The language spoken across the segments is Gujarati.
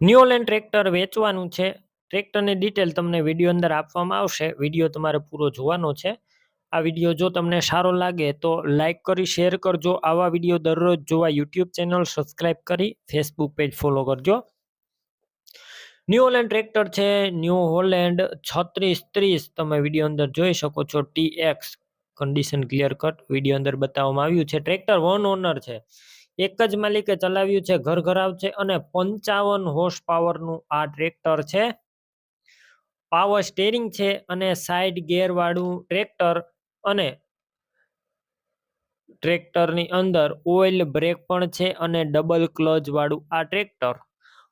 ન્યુઓલેન ટ્રેક્ટર વેચવાનું છે. ટ્રેક્ટરની ડિટેલ તમને વીડિયો અંદર આપવામાં આવશે. વીડિયો તમારે પૂરો જોવાનો છે. આ વીડિયો જો તમને સારો લાગે તો લાઈક કરી શેર કરજો. આવા વીડિયો દરરોજ જોવા યુટ્યુબ ચેનલ સબસ્ક્રાઈબ કરી ફેસબુક પેજ ફોલો કરજો. ન્યૂ હોલેન્ડ ટ્રેક્ટર છે. ન્યૂ હોલેન્ડ છત્રીસ ત્રીસ. તમે વીડિયો અંદર જોઈ શકો છો. T X condition clear cut video અંદર બતાવવામાં આવ્યું છે. ટ્રેક્ટર વન ઓનર છે. એક જ માલિકે ચલાવ્યું છે, ઘર ઘરાવ છે અને પંચાવન હોર્સ પાવરનું આ ટ્રેક્ટર છે. પાવર સ્ટેરિંગ છે અને સાઈડ ગેર વાળું ટ્રેક્ટર અને ટ્રેક્ટરની અંદર ઓઇલ બ્રેક પણ છે અને ડબલ ક્લચ વાળું આ ટ્રેક્ટર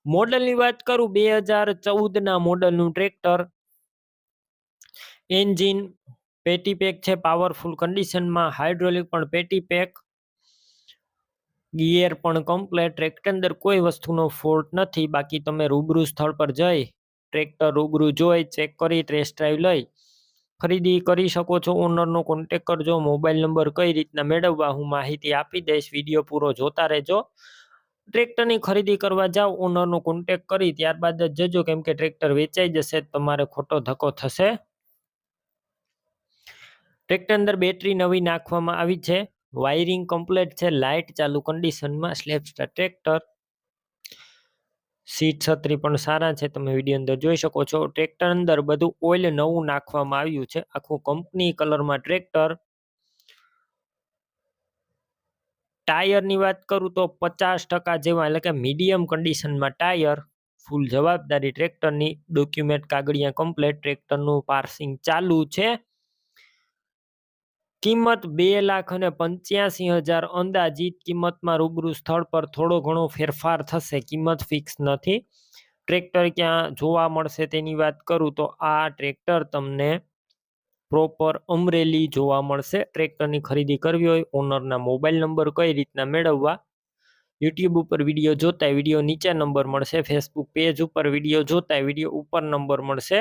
મોડલની વાત કરું, બે હજાર ચૌદના મોડલનું ટ્રેક્ટર એન્જિન પેટી પેક છે પાવરફુલ કન્ડિશનમાં હાઇડ્રોલિક પણ પેટી પેક ગિયર પણ કમ્પ્લેટ ટ્રેક્ટર અંદર કોઈ વસ્તુનો ફોલ્ટ નથી. બાકી તમે રૂબરૂ સ્થળ પર જઈ ટ્રેક્ટર રૂબરૂ જોઈ ચેક કરી ટેસ્ટ ડ્રાઈવ લઈ, ખરીદી કરી શકો છો. ઓનરનો કોન્ટેક કરજો. મોબાઈલ નંબર કઈ રીતના મેળવવા હું માહિતી આપી દઈશ. વીડિયો પૂરો જોતા રહેજો. ટ્રેક્ટરની ખરીદી કરવા જાઓ. ઓનરનો કોન્ટેક કરી. ત્યારબાદ જ જજો. કેમ કે ટ્રેક્ટર વેચાઈ જશે. તમારે ખોટો ધક્કો થશે. ટ્રેક્ટર અંદર બેટરી નવી નાખવામાં આવી છે. વાયરિંગ કમ્પ્લીટ છે, લાઇટ ચાલુ કન્ડિશનમાં સ્લેપ સ્ટાર ટ્રેક્ટર. સીટ છત્રી પણ સારા છે, તમે વીડિયો અંદર જોઈ શકો છો. ટ્રેક્ટર અંદર બધું ઓઇલ નવું નાખવામાં આવ્યું છે. આખું કંપની કલરમાં ટ્રેક્ટર. ટાયરની વાત કરું તો પચાસ ટકા જેવા, એટલે કે મીડિયમ કન્ડિશનમાં ટાયર, ફૂલ જવાબદારી ટ્રેક્ટરની. ડોક્યુમેન્ટ કાગળિયા કમ્પ્લેટ, ટ્રેક્ટરનું પાર્સિંગ ચાલુ છે. કિંમત બે લાખ અને પંચ્યાસી હજાર અંદાજિત કિંમતમાં રૂબરૂ સ્થળ પર થોડો ઘણો ફેરફાર થશે. કિંમત ફિક્સ નથી. ટ્રેક્ટર ક્યાં જોવા મળશે તેની વાત કરું તો આ ટ્રેક્ટર તમને પ્રોપર અમરેલી જોવા મળશે. ટ્રેક્ટરની ખરીદી કરવી હોય ઓનરના મોબાઈલ નંબર કઈ રીતના મેળવવા યુટ્યુબ ઉપર વીડિયો જોતા વીડિયો નીચે નંબર મળશે ફેસબુક પેજ ઉપર વીડિયો જોતા વીડિયો ઉપર નંબર મળશે.